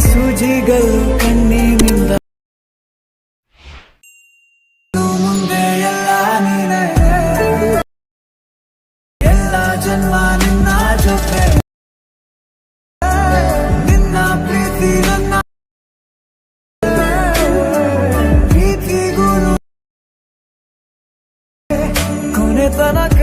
ಜಿಗಲು ಕಣ್ಣಿನಿಂದ. ಮುಂದೆ ಎಲ್ಲ ನೀನೆ. ಎಲ್ಲ ಜನ್ಮ ನಿನ್ನ ಜೊತೆ. ನಿನ್ನ ಪ್ರೀತಿ ನನ್ನ. ಪ್ರೀತಿಗೂ ಕೊನೆ ತನಕ.